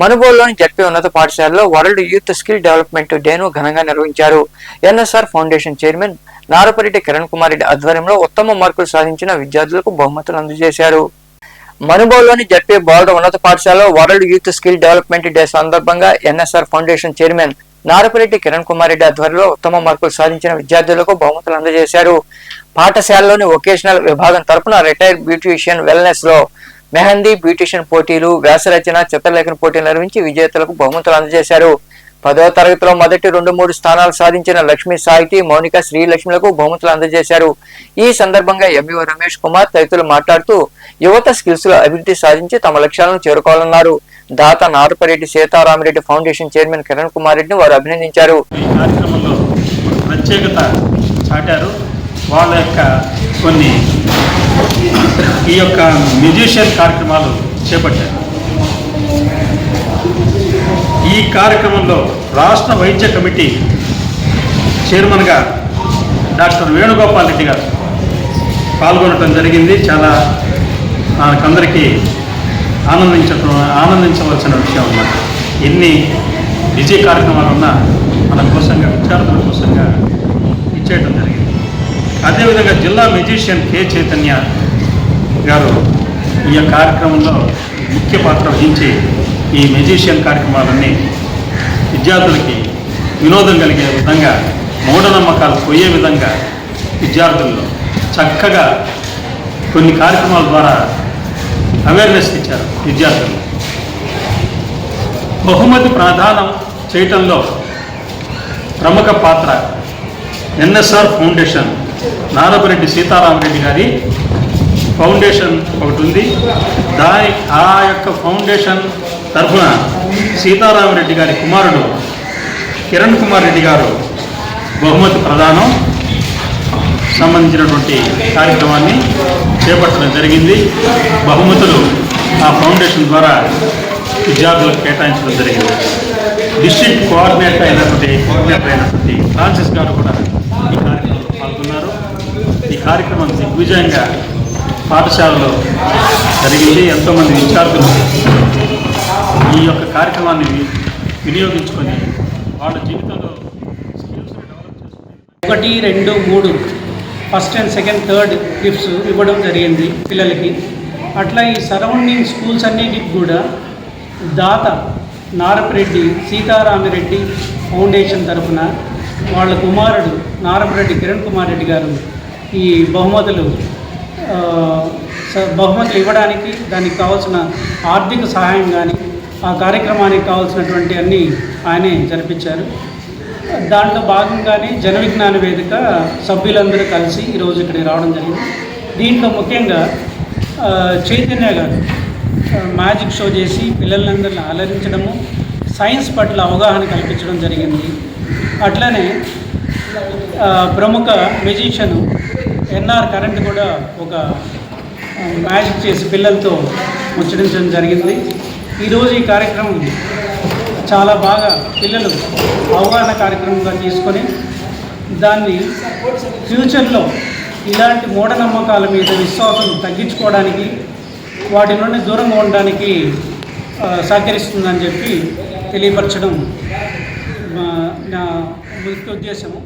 మనుగోలులోని ZP ఉన్నత పాఠశాలలో world youth skill development డేను ఘనంగా నిర్వహించారు. NSR foundation chairman Narapareddy Kiran Kumar Reddy ఆధ్వర్యంలో ఉత్తమ మార్కులు సాధించిన విద్యార్థులకు బహుమతులు అందజేశారు. మనుగోలులోని జడ్పీ బాలుడ ఉన్నత పాఠశాలలో world youth skill development day సందర్భంగా NSR foundation chairman Narapareddy Kiran Kumar Reddy ఆధ్వర్యంలో ఉత్తమ మార్కులు సాధించిన విద్యార్థులకు బహుమతులు అందజేశారు. పాఠశాలలోని వొకేషనల్ విభాగం తరపున రిటైర్డ్ బ్యూటిషియన్ వెల్నెస్లో మెహందీ బ్యూటిషియన్ పోటీలు వ్యాసరచన చిత్రలేఖన పోటీలు నిర్వహించి విజేతలకు బహుమతులు అందజేశారు. పదవ తరగతిలో మొదటి రెండు మూడు స్థానాలు సాధించిన లక్ష్మీ సాహితి మౌనిక శ్రీలక్ష్మిలకు బహుమతులు అందజేశారు. ఈ సందర్భంగా ఎంఈఓ రమేష్ కుమార్ తదితరులు మాట్లాడుతూ యువత స్కిల్స్లో అభివృద్ధి సాధించి తమ లక్ష్యాలను చేరుకోవాలన్నారు. దాత నారపరెడ్డి సీతారామరెడ్డి ఫౌండేషన్ చైర్మన్ కిరణ్ కుమార్ రెడ్డిని వారు అభినందించారు. ప్రత్యేకత చాటారు. వాళ్ళ యొక్క కొన్ని ఈ యొక్క మ్యూజిషియన్ కార్యక్రమాలు చేపట్టారు. ఈ కార్యక్రమంలో రాష్ట్ర వైద్య కమిటీ చైర్మన్గా డాక్టర్ వేణుగోపాల్ రెడ్డి గారు పాల్గొనడం జరిగింది. చాలా మనకందరికీ ఆనందించడం ఆనందించవలసిన విషయం అన్నమాట. ఎన్ని విజయ కార్యక్రమాలు ఉన్నా మన కోసంగా విద్యార్థుల కోసంగా ఇచ్చేయడం జరిగింది. అదేవిధంగా జిల్లా మెజిషియన్ కె చైతన్య గారు ఈ కార్యక్రమంలో ముఖ్య పాత్ర వహించి ఈ మెజీషియన్ కార్యక్రమాలన్నీ విద్యార్థులకి వినోదం కలిగే విధంగా మూఢనమ్మకాలు పోయే విధంగా విద్యార్థుల్లో చక్కగా కొన్ని కార్యక్రమాల ద్వారా అవేర్నెస్ ఇచ్చారు విద్యార్థులు. బహుమతి ప్రధానం చేయటంలో ప్రముఖ పాత్ర ఎన్ఎస్ఆర్ ఫౌండేషన్ నారపరెడ్డి సీతారామరెడ్డి గారి ఫౌండేషన్ ఒకటి ఉంది దాని ఆ యొక్క ఫౌండేషన్ తరఫున సీతారామరెడ్డి గారి కుమారుడు కిరణ్ కుమార్ రెడ్డి గారు బహుమతి ప్రదానం సంబంధించినటువంటి కార్యక్రమాన్ని చేపట్టడం జరిగింది. బహుమతులు ఆ ఫౌండేషన్ ద్వారా విద్యార్థులకు కేటాయించడం జరిగింది. డిస్ట్రిక్ట్ కోఆర్డినేటర్ అయినటువంటి కోఆర్డినేటర్ అయినటువంటి ఫ్రాన్సిస్ గారు కూడా ఈ కార్యక్రమంలో పాల్గొన్నారు ఈ కార్యక్రమం దిగ్విజయంగా పాఠశాలలో జరిగింది. ఎంతోమంది విద్యార్థులు ఈ యొక్క కార్యక్రమాన్ని వినియోగించుకొని వాళ్ళ జీవితంలో ఒకటి రెండు మూడు first and second third gifts ఇవ్వడం జరిగింది పిల్లలకి. అట్లా ఈ సరౌండింగ్ స్కూల్స్ అన్నిటికి కూడా దాత నారపరెడ్డి సీతారామిరెడ్డి ఫౌండేషన్ తరఫున వాళ్ళ కుమారుడు నారపరెడ్డి కిరణ్ కుమార్ రెడ్డి గారు ఈ బహుమతులు బహుమతులు ఇవ్వడానికి దానికి కావాల్సిన ఆర్థిక సహాయం కానీ ఆ కార్యక్రమానికి కావాల్సినటువంటి అన్నీ ఆయనే జరిపించారు. దాంట్లో భాగంగానే జన విజ్ఞాన వేదిక సభ్యులందరూ కలిసి ఈరోజు ఇక్కడికి రావడం జరిగింది. దీంట్లో ముఖ్యంగా చైతన్య గారు మ్యాజిక్ షో చేసి పిల్లలందరిని అలరించడము సైన్స్ పట్ల అవగాహన కల్పించడం జరిగింది. అట్లనే ప్రముఖ మ్యూజిషియన్ ఎన్ఆర్ కరెంట్ కూడా ఒక మ్యాజిక్ చేసి పిల్లలతో ముచ్చటించడం జరిగింది. ఈరోజు ఈ కార్యక్రమం చాలా బాగా పిల్లలు అవగాహన కార్యక్రమంగా తీసుకొని దాన్ని ఫ్యూచర్లో ఇలాంటి మూఢనమ్మకాల మీద విశ్వాసం తగ్గించుకోవడానికి వాటి నుండి దూరంగా ఉండడానికి సహకరిస్తుందని చెప్పి తెలియపరచడం నా ముఖ్య ఉద్దేశము.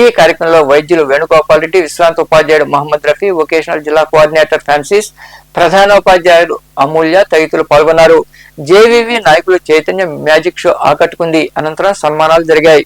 ఈ కార్యక్రమంలో వైద్యులు వేణుగోపాల్ రెడ్డి విశ్రాంత ఉపాధ్యాయుడు మహమ్మద్ రఫీ వొకేషనల్ జిల్లా కోఆర్డినేటర్ ఫ్రాన్సిస్ ప్రధానోపాధ్యాయుడు అమూల్య తదితరులు పాల్గొన్నారు. జేవీవి నాయకులు చైతన్య మ్యాజిక్ షో ఆకట్టుకుంది. అనంతరం సన్మానాలు జరిగాయి.